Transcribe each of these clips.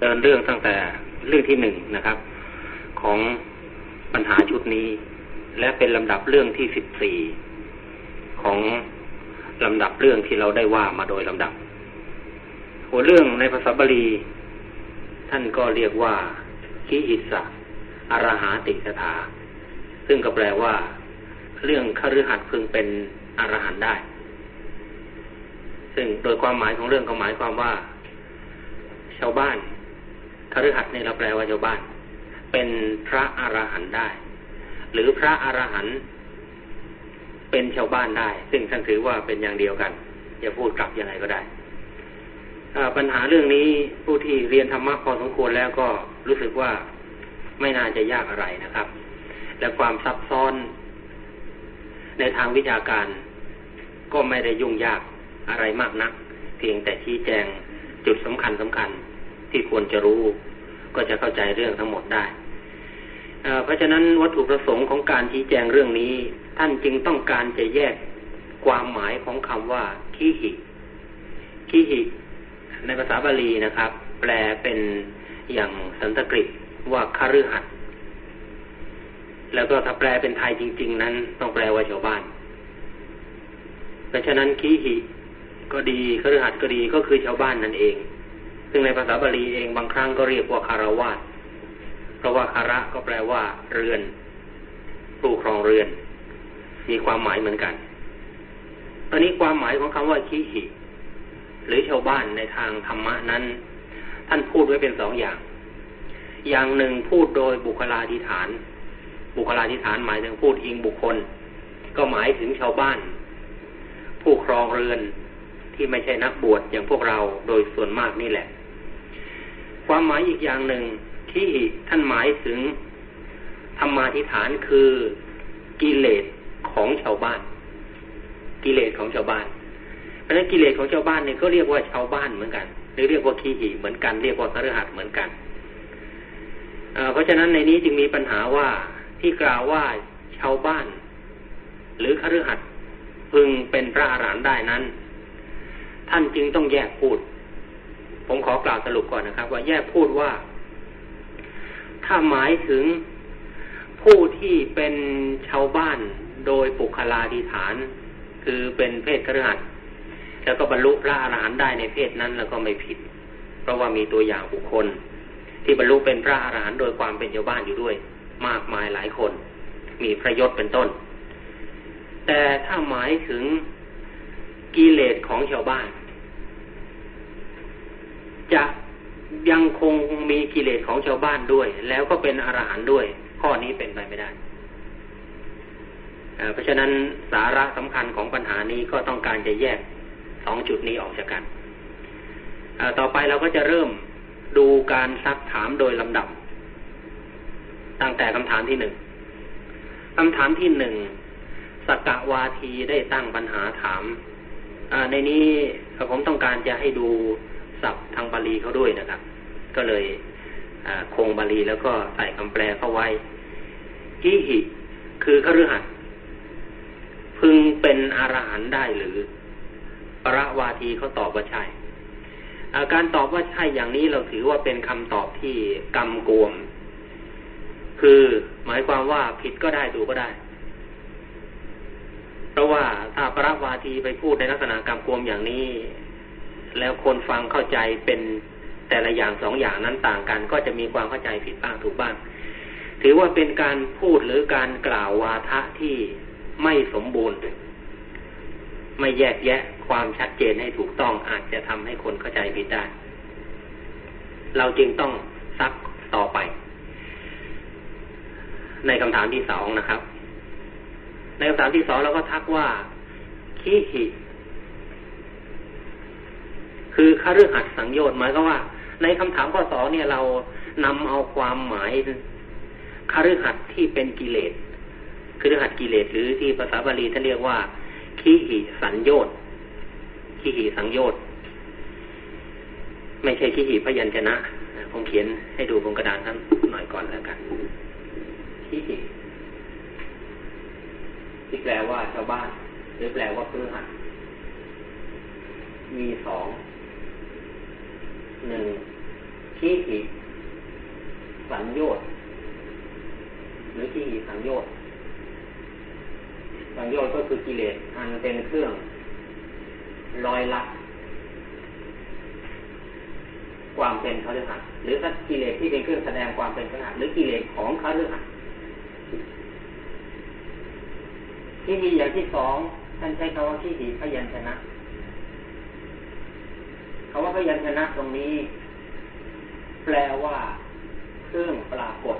เดินเรื่องตั้งแต่เรื่องที่หนึ่งนะครับ ของปัญหาชุดนี้ และเป็นลำดับเรื่องที่สิบสี่ของลำดับเรื่องที่เราได้ว่ามาโดยลำดับ หัวเรื่องในภาษาบาลี ท่านก็เรียกว่าคิอิสะอรหาติสถา ซึ่งก็แปลว่า เรื่องคฤหัสถ์พึงเป็นอรหันต์ได้ ซึ่งโดยความหมายของเรื่องก็หมายความว่า ชาวบ้าน คฤหัสถ์นี่เราแปลว่าชาวบ้าน เป็นพระอรหันต์ได้ หรือพระอรหันต์เป็นชาวบ้านได้ ซึ่งท่านถือว่าเป็นอย่างเดียวกันจะพูดกลับยังไงก็ได้ปัญหาเรื่องนี้ผู้ที่เรียนธรรมะพอสมควรแล้วก็รู้สึกว่าไม่น่าจะยากอะไรนะครับ และความซับซ้อนในทางวิชาการก็ไม่ได้ยุ่งยากอะไรมากนัก เพียงแต่ชี้แจงจุดสำคัญสำคัญ ที่ควรจะรู้ ก็จะเข้าใจเรื่องทั้งหมดได้เพราะฉะนั้นวัตถุประสงค์ของการชี้แจงเรื่องนี้ ท่านจึงต้องการจะแยกความหมายของคำว่าขีหิขีหิ ในภาษาบาลีนะครับ แปลเป็นอย่างสันสกฤตว่าคฤหัสถ์แล้วก็ถ้าแปลเป็นไทยจริง ๆ นั้น ต้องแปลว่าชาวบ้าน เพราะฉะนั้นขีหิก็ดีคฤหัสถ์ก็ดีก็คือชาวบ้านนั่นเอง ซึ่งในภาษาบาลีเองบางครั้งก็เรียกว่าคารวาสเพราะว่าคาระก็แปลว่า เรือนผู้ครองเรือน มีความหมายเหมือนกันตอนนี้ความหมายของคำว่าขีหิหรือชาวบ้านในทางธรรมะนั้น ท่านพูดไว้เป็นสองอย่าง อย่างหนึ่งพูดโดยบุคลาธิฐาน บุคลาธิฐานหมายถึงพูดอิงบุคคล ก็หมายถึงชาวบ้าน ผู้ครองเรือนที่ไม่ใช่นักบวชอย่างพวกเราโดยส่วนมากนี่แหละ ความหมายอีกอย่างหนึ่งที่ท่านหมายถึงธรรมาธิฐานคือกิเลสของชาวบ้าน กิเลสของชาวบ้าน เพราะฉะนั้นกิเลสของชาวบ้านเนี่ยก็เรียกว่าชาวบ้านเหมือนกันหรือเรียกว่าขี้หีเหมือนกัน เรียกว่าคฤหัสถ์เหมือนกันเพราะฉะนั้นในนี้จึงมีปัญหาว่าที่กล่าวว่าชาวบ้าน หรือคฤหัสถ์พึงเป็นพระอรหันต์ได้นั้น ท่านจึงต้องแยกพูด ผมขอกล่าวสรุปก่อนนะครับ ว่าแยกพูดว่า ถ้าหมายถึงผู้ที่เป็นชาวบ้านโดยปุคลาธิฐาน คือเป็นเพศคฤหัสถ์แล้วก็บรรลุพระอรหันต์ได้ในเพศนั้นแล้วก็ไม่ผิด เพราะว่ามีตัวอย่างบุคคล ที่บรรลุเป็นพระอรหันต์โดยความเป็นชาวบ้านอยู่ด้วย มากมายหลายคน มีพระยศเป็นต้น แต่ถ้าหมายถึงกิเลสของชาวบ้าน จะยังคงมีกิเลสของชาวบ้านด้วย แล้วก็เป็นอรหันต์ด้วย ข้อนี้เป็นไปไม่ได้ เพราะฉะนั้นสาระสำคัญของปัญหานี้ก็ต้องการจะแยกสองจุดนี้ออกจากกัน ต่อไปเราก็จะเริ่มดูการซักถามโดยลำดับ ตั้งแต่คำถามที่หนึ่งคำถามที่หนึ่งสกวาทีได้ตั้งปัญหาถามในนี้ผมต้องการจะให้ดู ศัพท์ทางบาลีเขาด้วยนะครับ ก็เลยคงบาลีแล้วก็ใส่คำแปลเข้าไว้กิหิคือคฤหัสพึงเป็นอรหันได้หรือระวาทีเขาตอบว่าใช่การตอบว่าใช่อย่างนี้เราถือว่าเป็นคำตอบที่กำกวม คือหมายความว่าผิดก็ได้ถูกก็ได้ เพราะว่าถ้าพระวาทีไปพูดในลักษณะกำกวมอย่างนี้ แล้วคนฟังเข้าใจเป็นแต่ละอย่างสองอย่างนั้นต่างกัน ก็จะมีความเข้าใจผิดบ้างถูกบ้าง ถือว่าเป็นการพูดหรือการกล่าววาทะที่ไม่สมบูรณ์ ไม่แยกแยะความชัดเจนให้ถูกต้องอาจจะทำให้คนเข้าใจผิดได้ เราจึงต้องซักต่อไป ในคำถามที่สองนะครับ ในคำถามที่สองเราก็ทักว่าคิหิ คือคฤหัสสังโยชน์หมายก็ว่า ในคำถามข้อสองเนี่ยเรานำเอาความหมายคฤหัสที่เป็นกิเลสคฤหัสกิเลสหรือที่ภาษาบาลีท่านเรียกว่าขีหิสัญโยชน์ขีหิสังโยชน์ไม่ใช่ขีหิพยัญชนะผมเขียนให้ดูบนกระดานทั้งหน่อยก่อนแล้วกันขีหิที่แปลว่าชาวบ้าน หรือแปลว่าเพื่อหัดมีสอง หนึ่งขี้หิสัญโยชน์หรือขี้หิสัญโยชน์สัญโยชน์ก็คือกิเลสอันเป็นเครื่องลอยละความเป็นคฤหัสถ์หรือถ้ากิเลสที่เป็นเครื่องแสดงความเป็นคฤหัสถ์หรือกิเลสของคฤหัสถ์ที่มีอย่างที่สองท่านใช้คำว่าที่หีพยัญชนะ คำว่าพยัญชนะตรงนี้ แปลว่า เครื่องปรากฏ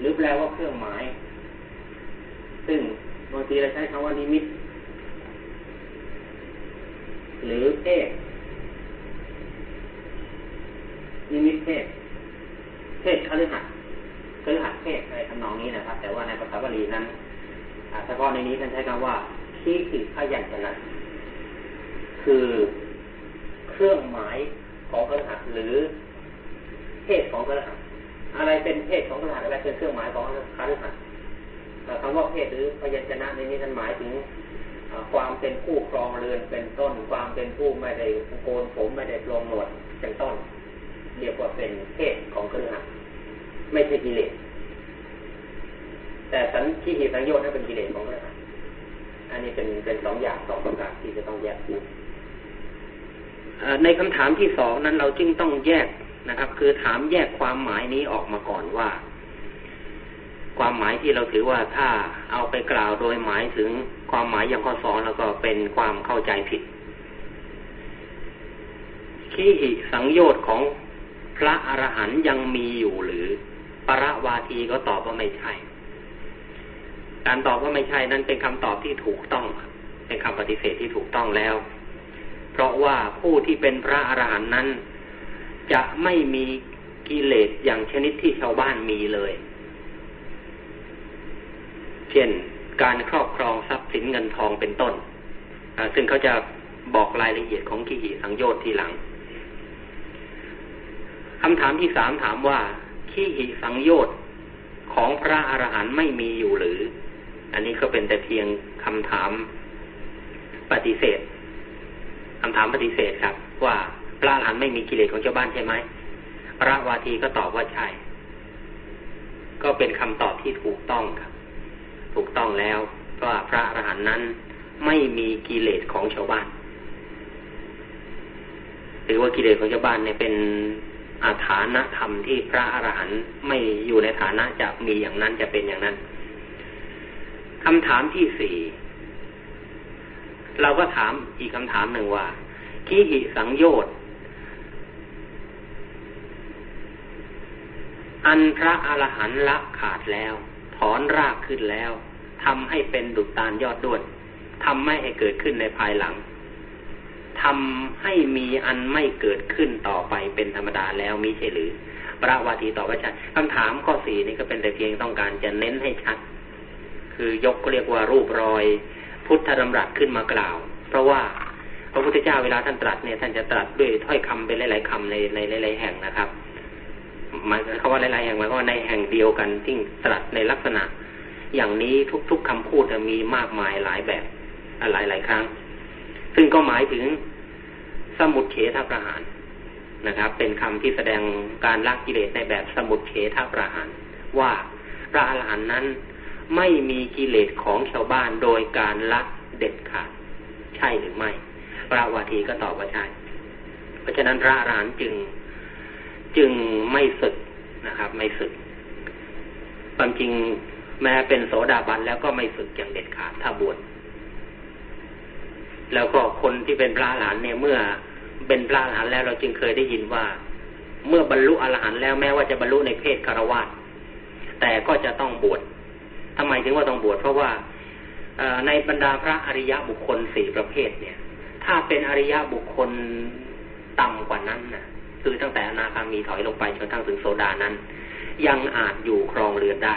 หรือแปลว่าเครื่องหมาย ซึ่งบางทีเราใช้คำว่านิมิต หรือเพศนิมิตเพศเพศคฤหัสคฤหัสเพศอะไรทำนองนี้นะครับ แต่ว่าในภาษาบาลีนั้นเฉพาะในนี้ท่านใช้คำว่าที่คือพยัญชนะ คือ เครื่องหมายของคฤหัสหรือเพศของคฤหัสอะไรเป็นเพศของคฤหัสอะไรเป็นเครื่องหมายของคฤหัสถ์คำว่าเพศหรือพยัญชนะในนี้ท่านหมายถึงความเป็นผู้ครองเรือนเป็นต้น ความเป็นผู้ไม่ได้โกนผมไม่ได้ปลงหนวดเป็นต้น เรียกว่าเป็นเพศของเครือขัดไม่ใช่กิเลสแต่สันที่หิสังโยชน์นั้นเป็นกิเลสของเครือขัดอันนี้เป็นเป็นสองอย่างสองประการที่จะต้องแยกพูด ในคำถามที่สองนั้นเราจึงต้องแยกนะครับ คือถามแยกความหมายนี้ออกมาก่อนว่า ความหมายที่เราถือว่าถ้าเอาไปกล่าวโดยหมายถึงความหมายอย่างข้อสองแล้วก็เป็นความเข้าใจผิดขี้หิสังโยชน์ของพระอรหันยังมีอยู่หรือ ปรวาทีก็ตอบว่าไม่ใช่ การตอบว่าไม่ใช่นั้นเป็นคำตอบที่ถูกต้อง เป็นคำปฏิเสธที่ถูกต้องแล้ว เพราะว่าผู้ที่เป็นพระอรหันต์นั้น จะไม่มีกิเลสอย่างชนิดที่ชาวบ้านมีเลย เช่น การครอบครองทรัพย์สินเงินทองเป็นต้น ซึ่งเขาจะบอกรายละเอียดของกิหิสังโยชน์ทีหลังคำถามที่สามถามว่าขี้หิสังโยชน์ของพระอรหันต์ไม่มีอยู่หรือ อันนี้ก็เป็นแต่เพียงคำถามปฏิเสธ คำถามปฏิเสธครับ ว่าพระอรหันต์ไม่มีกิเลสของชาวบ้านใช่ไหมพระวาทีก็ตอบว่าใช่ ก็เป็นคำตอบที่ถูกต้องครับ ถูกต้องแล้วว่าพระอรหันต์นั้นไม่มีกิเลสของชาวบ้านหรือว่ากิเลสของชาวบ้านเนี่ยเป็นอาฐานะธรรมที่พระอรหันต์ไม่อยู่ในฐานะจะมีอย่างนั้นจะเป็นอย่างนั้นคำถามที่สี่ เราก็ถามอีกคำถามหนึ่งว่าขีหิสังโยชน์อันพระอรหันต์ละขาดแล้ว ถอนรากขึ้นแล้วทำให้เป็นดุจตาลยอดด้วนทำไม่ให้เกิดขึ้นในภายหลังทำให้มีอันไม่เกิดขึ้นต่อไปเป็นธรรมดาแล้วมิใช่หรือ พระวาทีตอบว่าชัดคำถามข้อสี่นี่ก็เป็นแต่เพียงต้องการจะเน้นให้ชัด คือยกก็เรียกว่ารูปรอย พุทธธรรมรัสขึ้นมากล่าว เพราะว่าพระพุทธเจ้าเวลาท่านตรัสเนี่ยท่านจะตรัสด้วยถ้อยคำเป็นหลาย ๆคำในในหลาย ๆ แห่งนะครับหมายเขาว่าหลาย ๆ แห่งหมายว่าในแห่งเดียวกันที่ตรัสในลักษณะ อย่างนี้ทุก ๆคำพูดจะมีมากมายหลายแบบหลายหลายครั้ง ซึ่งก็หมายถึงสมุดเฉทประหารนะครับ เป็นคำที่แสดงการละกิเลสในแบบสมุดเฉทประหาร ว่าพระอรหันต์นั้น ไม่มีกิเลสของชาวบ้านโดยการละเด็ดขาด ใช่หรือไม่ พระวาทีก็ตอบว่าใช่ เพราะฉะนั้นพระอรหันต์จึงจึงไม่สึกนะครับ ไม่สึกความจริงแม้เป็นโสดาบันแล้วก็ไม่สึกอย่างเด็ดขาดถ้าบวชแล้วก็คนที่เป็นพระอรหันต์เนี่ยเมื่อเป็นพระอรหันต์แล้วเราจึงเคยได้ยินว่า เมื่อบรรลุอรหันต์แล้วแม้ว่าจะบรรลุในเพศคารวะแต่ก็จะต้องบวช ทำไมถึงว่าต้องบวชเพราะว่าในบรรดาพระอริยบุคคลสี่ประเภทเนี่ย ถ้าเป็นอริยบุคคลต่ำกว่านั้นนะคือตั้งแต่อนาคามีถอยลงไปจนทั้งถึงโซดานั้น ยังอาจอยู่ครองเรือนได้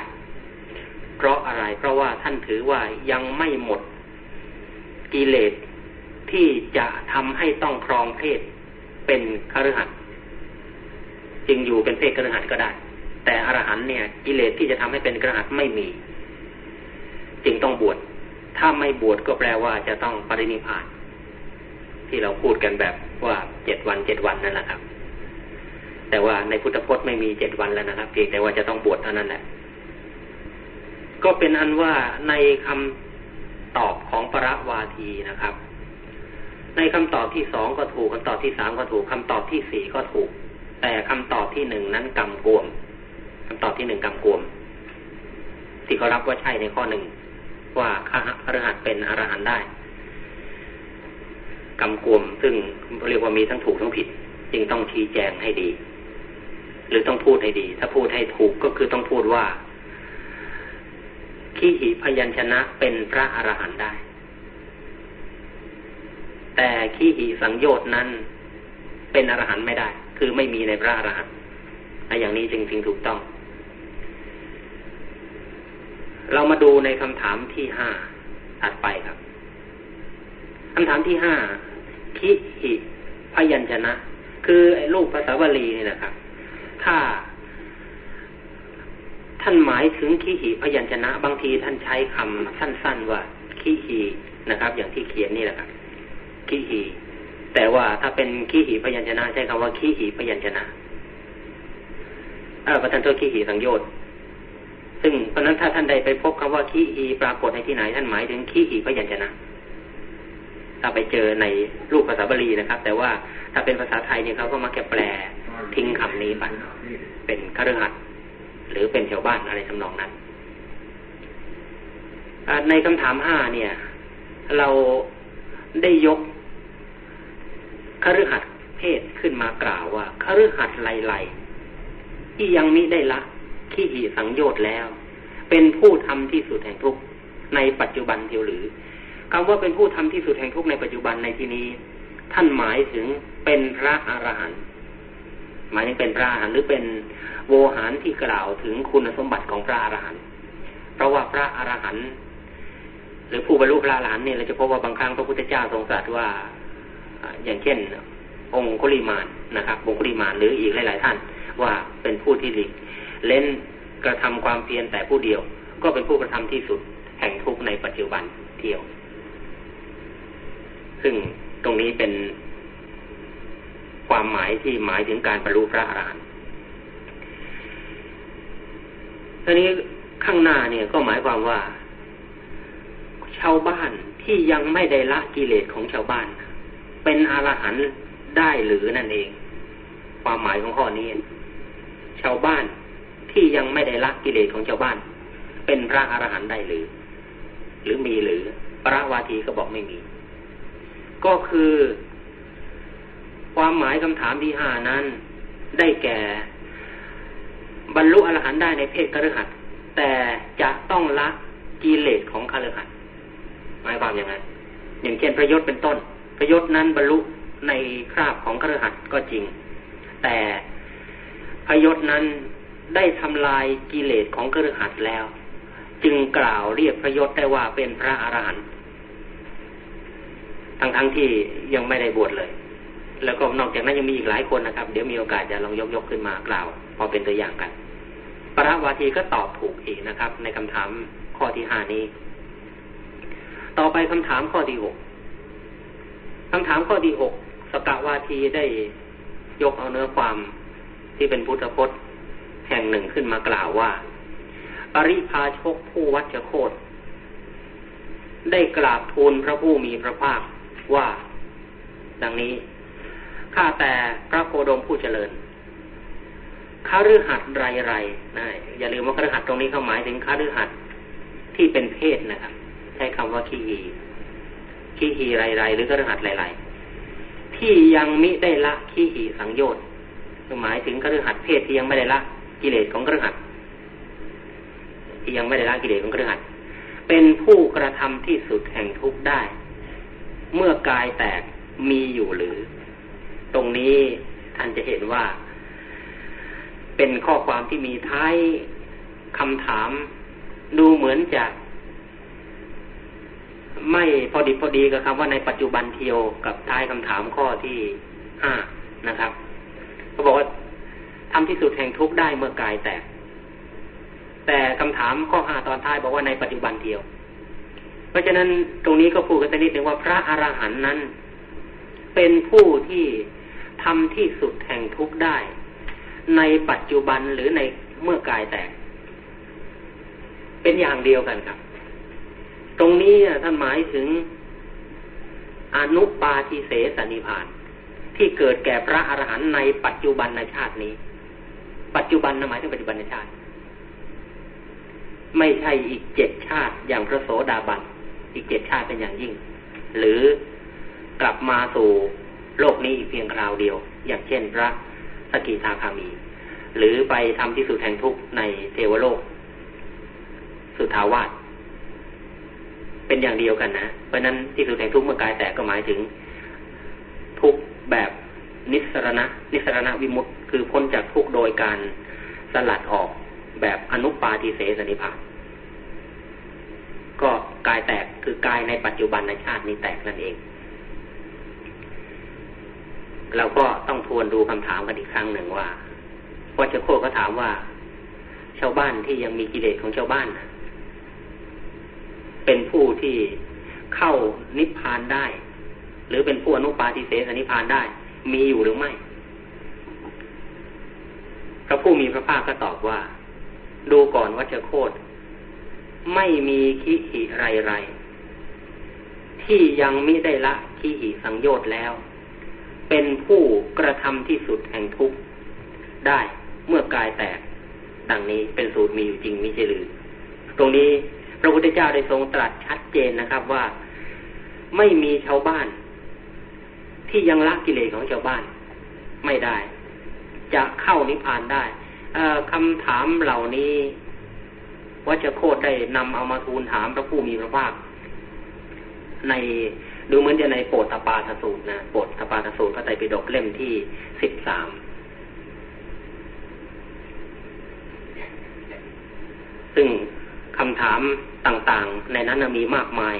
เพราะอะไรเพราะว่าท่านถือว่ายังไม่หมดกิเลสที่จะทำให้ต้องครองเพศเป็นคฤหัสถ์จึงอยู่เป็นเพศคฤหัสถ์ก็ได้ แต่อรหันเนี่ย กิเลสที่จะทำให้เป็นคฤหัสถ์ไม่มี จึงต้องบวช ถ้าไม่บวชก็แปลว่าจะต้องปรินิพาน ที่เราพูดกันแบบว่าเจ็ดวันเจ็ดวันนั่นแหละครับ แต่ว่าในพุทธพจน์ไม่มีเจ็ดวันแล้วนะครับเพียงแต่ว่าจะต้องบวชเท่านั้นแหละ ก็เป็นอันว่าในคำตอบของปรวาทีนะครับ ในคำตอบที่สองก็ถูกคำตอบที่สามก็ถูกคำตอบที่สี่ก็ถูก แต่คำตอบที่หนึ่งนั้นกำกวมคำตอบที่หนึ่งกำกวมที่เขารับว่าใช่ในข้อหนึ่ง ว่าข้าพรหัสเป็นอรหันต์ได้กำกวมซึ่งเรียกว่ามีทั้งถูกทั้งผิด จึงต้องชี้แจงให้ดี หรือต้องพูดให้ดี ถ้าพูดให้ถูกก็คือต้องพูดว่าขีหิพยัญชนะเป็นพระอรหันต์ได้ แต่ขีหิสังโยชน์นั้น เป็นอรหันต์ไม่ได้ คือไม่มีในพระอรหันต์อย่างนี้จึงจึงถูกต้อง เรามาดูในคำถามที่ห้าถัดไปครับคำถามที่ห้าคิหิพยัญชนะ คือไอ้รูปภาษาบาลีนี่นะครับ ถ้า ท่านหมายถึงคิหิพยัญชนะ บางทีท่านใช้คำสั้น ๆ ว่าคิหินะครับ อย่างที่เขียนนี่แหละครับคิหิแต่ว่าถ้าเป็นคิหิพยัญชนะ ใช้คำว่าคิหิพยัญชนะเออประธานโทษคิหิสังโยชน์ ซึ่งเพราะนั้นถ้าท่านใดไปพบคำว่าคิหิปรากฏในที่ไหนท่านหมายถึงคิหิพยัญชนะ ถ้าไปเจอในรูปภาษาบาลีนะครับ แต่ว่าถ้าเป็นภาษาไทยเนี่ยเขาก็มาแก่แปลทิ้งคำนี้ไปเป็นคฤหัสถ์หรือเป็นแถวบ้านอะไรทำนองนั้นในคำถามห้าเนี่ย เราได้ยกคฤหัสถ์เพศขึ้นมากล่าวว่าคฤหัสถ์ไลๆที่ยังมิได้ละ ขี้หีสังโยชน์แล้ว เป็นผู้ทำที่สุดแห่งทุกข์ในปัจจุบันเทียวหรือคำว่าเป็นผู้ทำที่สุดแห่งทุกข์ในปัจจุบันในที่นี้ ท่านหมายถึงเป็นพระอรหันต์หมายถึงเป็นพระอรหันต์หรือเป็นโวหารที่กล่าวถึงคุณสมบัติของพระอรหันต์เพราะว่าพระอรหันต์หรือผู้บรรลุพระอรหันต์เนี่ยเราจะพบว่าบางครั้งพระพุทธเจ้าทรงตรัสว่าอย่างเช่น องคุลิมานนะครับองคุลิมานหรืออีกหลาย ๆ ท่าน ว่าเป็นผู้ที่หลีก เล่นกระทำความเพียรแต่ผู้เดียว ก็เป็นผู้กระทำที่สุดแห่งทุกในปัจจุบันเที่ยว ซึ่งตรงนี้เป็นความหมายที่หมายถึงการบรรลุพระอรหันต์ทีนี้ข้างหน้าเนี่ยก็หมายความว่า ชาวบ้านที่ยังไม่ได้ละกิเลสของชาวบ้าน เป็นอรหันต์ได้หรือนั่นเอง ความหมายของข้อนี้ ชาวบ้าน ที่ยังไม่ได้ละกิเลสของชาวบ้าน เป็นพระอรหันต์ได้หรือ หรือมีหรือ พระวาทีก็บอกไม่มี ก็คือ ความหมายคำถามที่ห้านั้น ได้แก่ บรรลุอรหันต์ได้ในเพศคฤหัสถ์แต่จะต้องละกิเลสของคฤหัสถ์หมายความอย่างไรอย่างเช่นประยศเป็นต้น ประยศนั้นบรรลุในคราบของคฤหัสถ์ก็จริง แต่พยศนั้น ได้ทำลายกิเลสของคฤหัสแล้ว จึงกล่าวเรียกพระยศได้ว่าเป็นพระอรหันต์ทั้งทั้งที่ยังไม่ได้บวชเลย แล้วก็นอกจากนั้นยังมีอีกหลายคนนะครับ เดี๋ยวมีโอกาสจะลองยกยกขึ้นมากล่าว พอเป็นตัวอย่างกันประวาทีก็ตอบถูกอีกนะครับ ในคำถามข้อที่ห้านี้ ต่อไปคำถามข้อที่หกคำถามข้อที่หกสกาวาทีได้ยกเอาเนื้อความที่เป็นพุทธพจน์ แห่งหนึ่งขึ้นมากล่าวว่าปริพาชกผู้วัชโคตได้กราบทูลพระผู้มีพระภาคว่า ดังนี้ข้าแต่พระโคดมผู้เจริญคาฤหัสไรไรนะอย่าลืมว่าคาฤหัสตรงนี้เขาหมายถึงคาฤหัสที่เป็นเพศนะครับใช้คำว่าขีฮีขีฮีไรไรหรือคาฤหัสไรไรที่ยังมิได้ละขีฮีสังโยชน์หมายถึงคาฤหัสเพศที่ยังไม่ได้ละ กิเลสของเคาฤหัสที่ยังไม่ได้ละกิเลสของเคาฤหัสเป็นผู้กระทำที่สุดแห่งทุกข์ได้ เมื่อกายแตกมีอยู่หรือ ตรงนี้ท่านจะเห็นว่า เป็นข้อความที่มีท้ายคำถามดูเหมือนจะ ไม่พอดีพอดีกับคำว่าในปัจจุบันเทียวกับท้ายคำถามข้อที่ห้านะครับเขาบอกว่า ทำที่สุดแห่งทุกข์ได้เมื่อกายแตก แต่คำถามข้อห้าตอนท้ายบอกว่าในปัจจุบันเทียว เพราะฉะนั้นตรงนี้ก็พูดกันสักนิดหนึ่งว่าพระอรหันต์นั้น เป็นผู้ที่ทำที่สุดแห่งทุกข์ได้ ในปัจจุบันหรือในเมื่อกายแตก เป็นอย่างเดียวกันครับ ตรงนี้ท่านหมายถึงอนุปาทิเสสนิพาน ที่เกิดแก่พระอรหันต์ในปัจจุบันในชาตินี้ ปัจจุบันหมายถึงปัจจุบันในชาติ ไม่ใช่อีกเจ็ดชาติอย่างพระโสดาบันอีกเจ็ดชาติเป็นอย่างยิ่ง หรือกลับมาสู่โลกนี้อีกเพียงคราวเดียว อย่างเช่นพระสกิทาคามี หรือไปทำที่สุดแห่งทุกข์ในเทวโลก สุทาวาสเป็นอย่างเดียวกันนะ เพราะนั้นที่สุดแห่งทุกข์เมื่อกายแตกก็หมายถึงทุกแบบนิสรณะ นิสรณะวิมุตต์ คือพ้นจากทุกโดยการสลัดออกแบบอนุปาทิเสสนิพานก็กายแตกคือกายในปัจจุบันในชาตินี้แตกนั่นเอง เราก็ต้องทวนดูคำถามกันอีกครั้งหนึ่งว่าวัชโคก็ถามว่า ชาวบ้านที่ยังมีกิเลสของชาวบ้าน เป็นผู้ที่เข้านิพพานได้ หรือเป็นผู้อนุปาทิเสสนิพพานได้ มีอยู่หรือไม่ ระผู้มีพระภาคก็ตอบว่า ดูก่อนวัชโคตไม่มีขีหิไรไรที่ยังมิได้ละขีหิสังโยชน์แล้ว เป็นผู้กระทำที่สุดแห่งทุกข์ได้เมื่อกายแตกดังนี้เป็นสูตรมีอยู่จริงมิใช่หรือตรงนี้พระพุทธเจ้าได้ทรงตรัสชัดเจนนะครับว่าไม่มีชาวบ้าน ที่ยังละกิเลสของชาวบ้าน ไม่ได้ จะเข้านิพพานได้คำถามเหล่านี้วัชโคตได้นำเอามาทูลถามพระผู้มีพระภาคในดูเหมือนจะในโปตปาทสูตรนะโปตปาทสูตรพระไตรปิฎกเล่มที่สิบสามซึ่งคำถามต่างๆ ในนั้นมีมากมาย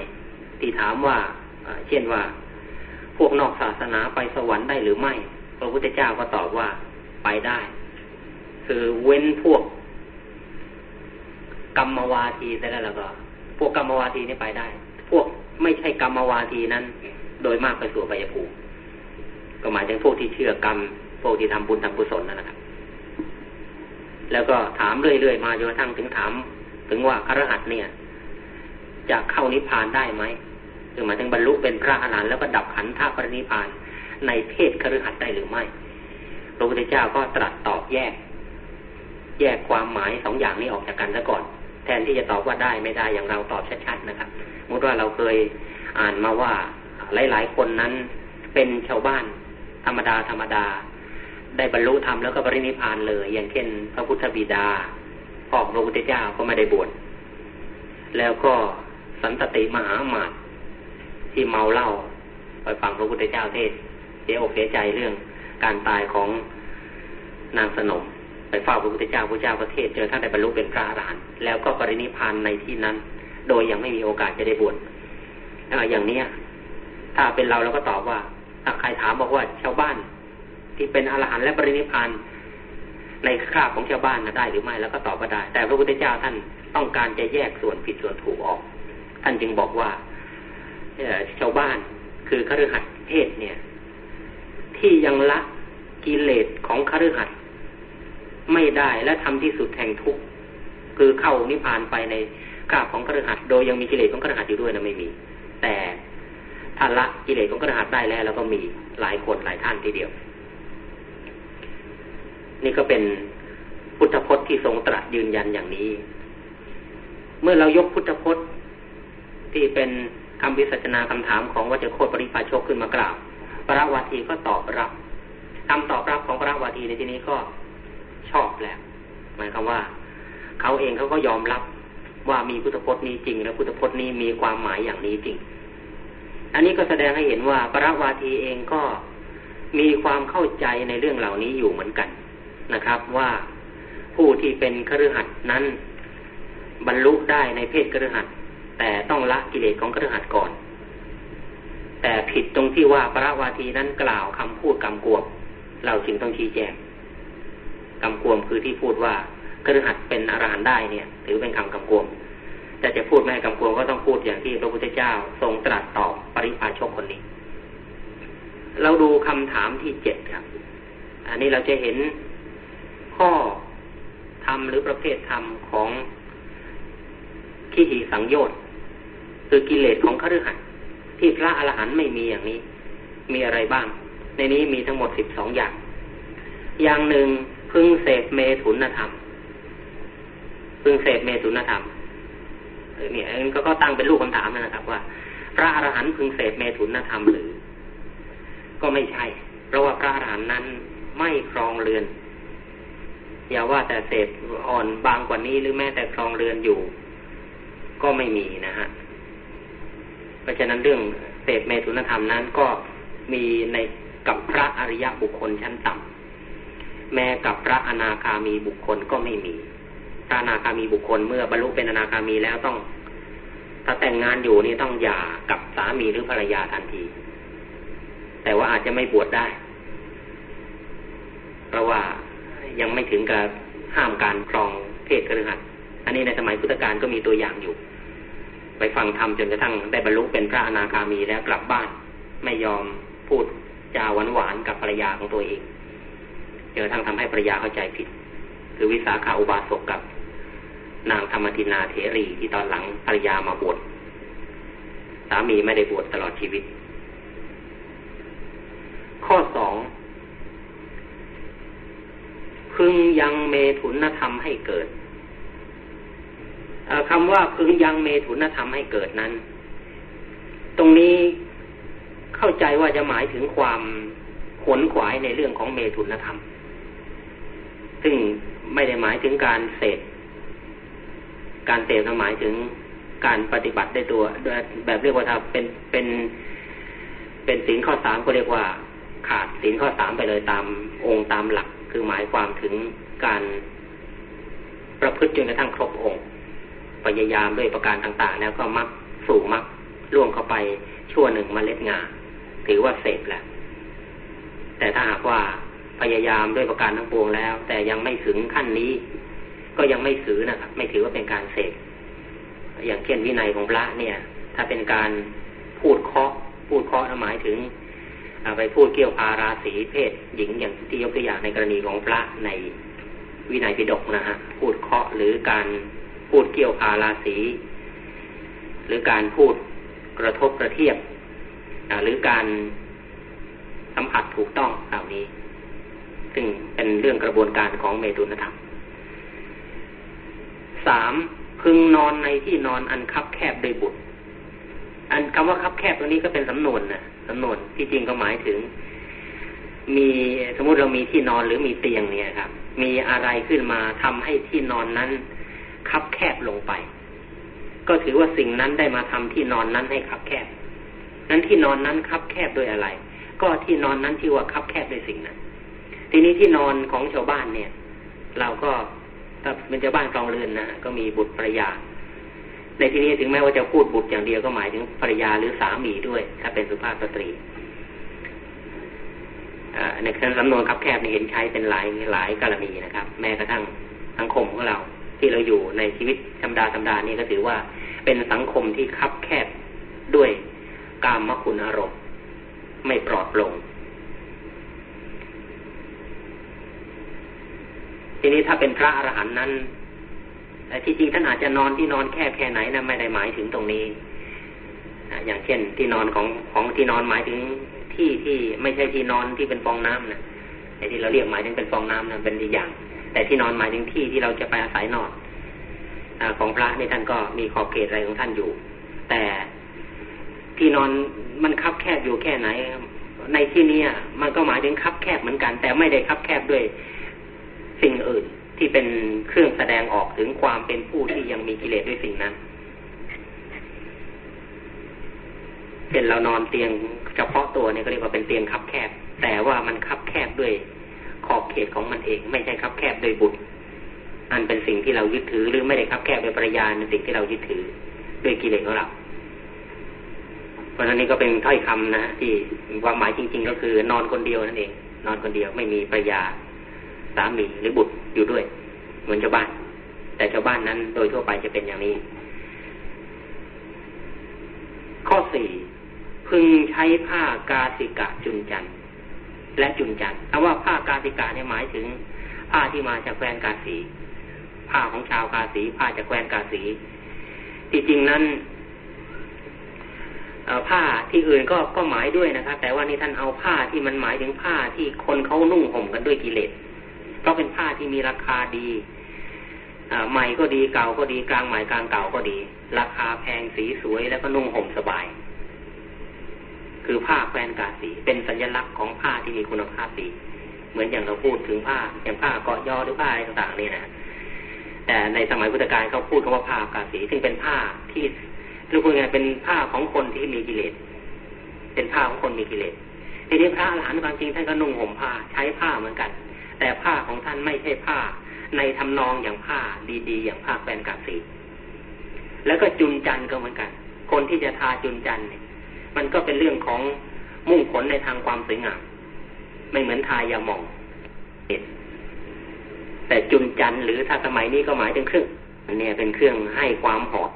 ที่ถามว่าเช่นว่า พวกนอกศาสนาไปสวรรค์ได้หรือไม่ พระพุทธเจ้าก็ตอบว่า ไปได้ คือเว้นพวกกรรมวาทีแต่แล้วก็ พวกกรรมวาทีนี่ไปได้ พวกไม่ใช่กรรมวาทีนั้น โดยมากไปสู่ไปยภูมิก็หมายถึงพวกที่เชื่อกรรม พวกที่ทำบุญทำกุศลนั่นแหละครับแล้วก็ถามเรื่อยๆมาจนกระทั่งถึงถาม ถึงว่าครหัสเนี่ย จะเข้านิพพานได้ไหมคือหมายถึงบรรลุเป็นพระอรหันต์แล้วก็ดับขันธ์ทาปรินิพพานในเพศครหัสได้หรือไม่ พระพุทธเจ้าก็ตรัสตอบแยก แยกความหมายสองอย่างนี้ออกจากกันซะก่อน แทนที่จะตอบว่าได้ไม่ได้อย่างเราตอบชัดๆนะครับมุดว่าเราเคยอ่านมาว่าหลาย ๆ คนนั้นเป็นชาวบ้านธรรมดาธรรมดา ได้บรรลุธรรมแล้วก็ปรินิพานเลย อย่างเช่น พระพุทธบิดาพ่อพระพุทธเจ้าก็ไม่ได้บวชแล้วก็สันตติมหาหมาตที่เมาเหล้าไปฟังพระพุทธเจ้าเทศเสียอกเสียใจเรื่อง การตายของนางสนม ไปเฝ้าพระพุทธเจ้าพระเจ้าประเทศเจอท่านได้บรรลุเป็นพระอรหันต์แล้วก็ปรินิพานในที่นั้น โดยยังไม่มีโอกาสจะได้บวชอย่างเนี้ย ถ้าเป็นเราเราก็ตอบว่าถ้าใครถามบอกว่าชาวบ้าน ที่เป็นอรหันต์และปรินิพานในคราบของชาวบ้านนะได้หรือไม่แล้วก็ตอบว่าได้ แต่พระพุทธเจ้าท่านต้องการจะแยกส่วนผิดส่วนถูกออก ท่านจึงบอกว่าชาวบ้านคือคฤหัสถ์เพศเนี่ย ที่ยังละกิเลสของคฤหัสถ์ไม่ได้และทำที่สุดแห่งทุกข์คือเข้านิพพานไปในกาบของกระหัตโดยยังมีกิเลสของกระหัตอยู่ด้วยนะไม่มี แต่ถ้าละกิเลสของกระหัตได้แล้วเราก็มีหลายคนหลายท่านทีเดียว นี่ก็เป็นพุทธพจน์ที่ทรงตรัสยืนยันอย่างนี้ เมื่อเรายกพุทธพจน์ที่เป็นคำวิสัชนาคำถามของวัจโคตปริปาชกขึ้นมากล่าว ประวาทีก็ตอบรับคำตอบรับของประวาทีในที่นี้ก็ชอบแล้วหมายความว่า เขาเองเขาก็ยอมรับว่ามีพุทธพจน์นี้จริง และพุทธพจน์นี้มีความหมายอย่างนี้จริง อันนี้ก็แสดงให้เห็นว่าประวาทีเองก็มีความเข้าใจในเรื่องเหล่านี้อยู่เหมือนกันนะครับ ว่าผู้ที่เป็นคฤหัสถ์นั้น บรรลุได้ในเพศคฤหัสถ์แต่ต้องละกิเลสของคฤหัสถ์ก่อน แต่ผิดตรงที่ว่าประวาทีนั้นกล่าวคำพูดกำกวม เราจึงต้องชี้แจงกำกวมคือที่พูดว่าคฤหัสถ์เป็นอรหันได้เนี่ย ถือเป็นคำกำกวม แต่จะพูดไม่กำกวมก็ต้องพูดอย่างที่พระพุทธเจ้าทรงตรัสตอบปริพาชกคนนี้ เราดูคำถามที่เจ็ดครับ อันนี้เราจะเห็นข้อธรรมหรือประเภทธรรมของขีหีสังโยชน์คือกิเลสของคฤหัสถ์ ที่พระอรหันต์ไม่มีอย่างนี้ มีอะไรบ้าง ในนี้มีทั้งหมดสิบสองอย่าง อย่างหนึ่งพึงเสพเมถุนธรรม พึงเสพเมถุนธรรมเออเนี่ยอันก็ตั้งเป็นลูกคำถามนะครับ ว่า พระอรหันต์พึงเสพเมถุนธรรมหรือ ก็ไม่ใช่ เพราะว่าพระอรหันต์นั้นไม่ครองเรือนอย่าว่าแต่เสพอ่อนบางกว่านี้หรือแม้แต่ครองเรือนอยู่ ก็ไม่มีนะฮะ เพราะฉะนั้นเรื่องเสพเมถุนธรรมนั้นก็มีในกับพระอริยบุคคลชั้นต่ำแม้กับพระอนาคามีบุคคลก็ไม่มีพระอนาคามีบุคคลเมื่อบรรลุเป็นอนาคามีแล้วต้อง ถ้าแต่งงานอยู่นี่ต้องหย่ากับสามีหรือภรรยาทันที แต่ว่าอาจจะไม่บวชได้ เพราะว่ายังไม่ถึงกับห้ามการครองเพศกระหัสอันนี้ในสมัยพุทธกาลก็มีตัวอย่างอยู่ ไปฟังธรรมจนกระทั่งได้บรรลุเป็นพระอนาคามีแล้วกลับบ้าน ไม่ยอมพูดจาหวานหวานๆกับภรรยาของตัวเองจนกระทั่งทำให้ภรรยาเข้าใจผิด คือวิสาขาอุบาสกกับ นางธรรมทินาเถรีที่ตอนหลังภรรยามาบวชสามีไม่ได้บวชตลอดชีวิต ข้อสองพึงยังเมถุนธรรมให้เกิด คำว่าพึงยังเมถุนธรรมให้เกิดนั้น ตรงนี้เข้าใจว่าจะหมายถึงความขวนขวายในเรื่องของเมถุนธรรม ซึ่งไม่ได้หมายถึงการเสพการเสพหมายถึงการปฏิบัติได้ตัวแบบเรียกว่าถ้าเป็นเป็นเป็นศีลข้อสามก็เรียกว่าขาดศีลข้อสามไปเลยตามองค์ตามหลัก คือหมายความถึงการประพฤติจนกระทั่งครบองค์ พยายามด้วยประการต่างๆ แล้วก็มักสู่มักล่วงเข้าไปชั่วหนึ่งมเมล็ดงาถือว่าเสพแหละแต่ถ้าหากว่าพยายามด้วยประการทั้งปวงแล้ว แต่ยังไม่ถึงขั้นนี้ ก็ยังไม่ถือนะครับไม่ถือว่าเป็นการเสพอย่างเช่นวินัยของพระเนี่ย ถ้าเป็นการพูดเคาะพูดเคาะหมายถึงไปพูดเกี่ยวพาราศีเพศ หญิงอย่างที่ยกตัวอย่างในกรณีของพระในวินัยปิฎกนะฮะพูดเคาะหรือการ พูดเกี่ยวพาราศี หรือการพูดกระทบกระเทียบหรือการสัมผัสถูกต้องเหล่านี้ ซึ่งเป็นเรื่องกระบวนการของเมตุนธรรมสามพึงนอนในที่นอนอันคับแคบโดยบุตร อันคำว่าคับแคบตัวนี้ก็เป็นสำนวนนะสำนวนที่จริงก็หมายถึง มีสมมุติเรามีที่นอนหรือมีเตียงเนี่ยครับ มีอะไรขึ้นมาทำให้ที่นอนนั้น คับแคบลงไป ก็ถือว่าสิ่งนั้นได้มาทำที่นอนนั้นให้คับแคบ นั้นที่นอนนั้นคับแคบด้วยอะไร ก็ที่นอนนั้นที่ว่าคับแคบด้วยสิ่งนั้น ทีนี้ที่นอนของชาวบ้านเนี่ย เราก็ถ้าเป็นชาวบ้านครองเรือนนะก็มีบุตรภรรยา ในที่นี้ถึงแม้ว่าจะพูดบุตรอย่างเดียวก็หมายถึงภรรยาหรือสามีด้วย ถ้าเป็นสุภาพสตรีในการสำนวนคับแคบนี่เห็นใช้เป็นหลายหลายกรณีนะครับ แม้กระทั่งสังคมของเรา ที่เราอยู่ในชีวิตธรรมดาธรรมดานี่ก็ถือว่าเป็นสังคมที่คับแคบด้วยกามมคุณอารมณ์ไม่ปลอดโปร่งทีนี้ถ้าเป็นพระอรหันต์นั้นแต่ที่จริงท่านอาจจะนอนที่นอนแคบแค่ไหนนะไม่ได้หมายถึงตรงนี้อย่างเช่น ที่นอนของของที่นอนหมายถึงที่ที่ไม่ใช่ที่นอนที่เป็นฟองน้ำนะไอ้ที่เราเรียกหมายถึงเป็นฟองน้ำนะเป็นอีกอย่าง แต่ที่นอนหมายถึงที่ที่เราจะไปอาศัยนอนอของพระในท่านก็มีขอบเขตอะไรของท่านอยู่ แต่ที่นอนมันคับแคบอยู่แค่ไหน ในที่นี้มันก็หมายถึงคับแคบเหมือนกัน แต่ไม่ได้คับแคบด้วยสิ่งอื่นที่เป็นเครื่องแสดงออกถึงความเป็นผู้ที่ยังมีกิเลสด้วยสิ่งนั้นเป็นเรานอนเตียงเฉพาะตัวเนี่ยก็เรียกว่าเป็นเตียงคับแคบ แต่ว่ามันคับแคบด้วย อบเขตของมันเอง ไม่ใช่คับแคบโดยบุตรอันเป็นสิ่งที่เรายึดถือ หรือไม่ได้คับแคบโดยปริยาในสิ่งที่เรายึดถือด้วยกิเลสของเราเพราะฉะนั้นนี่ก็เป็นถ้อยคำนะที่ความหมายจริง ๆ ก็คือนอนคนเดียวนั่นเอง นอนคนเดียวไม่มีปริยาสามีหรือบุตรอยู่ด้วย เหมือนชาวบ้าน แต่ชาวบ้านนั้นโดยทั่วไปจะเป็นอย่างนี้ ข้อสี่พึงใช้ผ้ากาสิกะจุนจัน และจุนจันคำว่าผ้ากาสิกะเนี่ยหมายถึง ผ้าที่มาจากแคว้นกาสี ผ้าของชาวกาสี ผ้าจากแคว้นกาสีที่จริงนั้นผ้าที่อื่นก็ก็หมายด้วยนะครับ แต่ว่านี่ท่านเอาผ้าที่มันหมายถึงผ้าที่คนเขานุ่งห่มกันด้วยกิเลสเพราะเป็นผ้าที่มีราคาดีอใหม่ก็ดีเก่าก็ดีกลางใหม่กลางเก่าก็ดี ราคาแพงสีสวยแล้วก็นุ่งห่มสบาย คือผ้าแคว้นกาสี เป็นสัญลักษณ์ของผ้าที่มีคุณภาพดีเหมือนอย่างเราพูดถึงผ้าอย่างผ้าเกาะยอหรือผ้าอะไรต่างๆนี่นะแต่ในสมัยพุทธกาลเขาพูดคำว่าผ้ากาสี ซึ่งเป็นผ้าที่หรือพูดง่ายเป็นผ้าของคนที่มีกิเลสเป็นผ้าของคนมีกิเลสทีนี้พระอรหันต์ความจริงท่านก็นุ่งห่มผ้าใช้ผ้าเหมือนกัน แต่ผ้าของท่านไม่ใช่ผ้า ในทำนองอย่างผ้าดีๆ อย่างผ้าแปลนกาสี แล้วก็จุนจันก็เหมือนกัน คนที่จะทาจุนจันเนี่ย มันก็เป็นเรื่องของมุ่งผลในทางความสวยงาม ไม่เหมือนทายาหมองแต่จุนจันหรือถ้าสมัยนี้ก็หมายถึงเครื่องอันนี้เป็นเครื่องให้ความหอม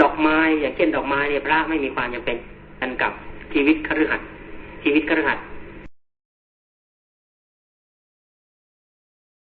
ดอกไม้อย่างเช่นดอกไม้เนี่ยพระไม่มีความจำเป็นกันกับชีวิตคฤหัสถ์ชีวิตคฤหัสถ์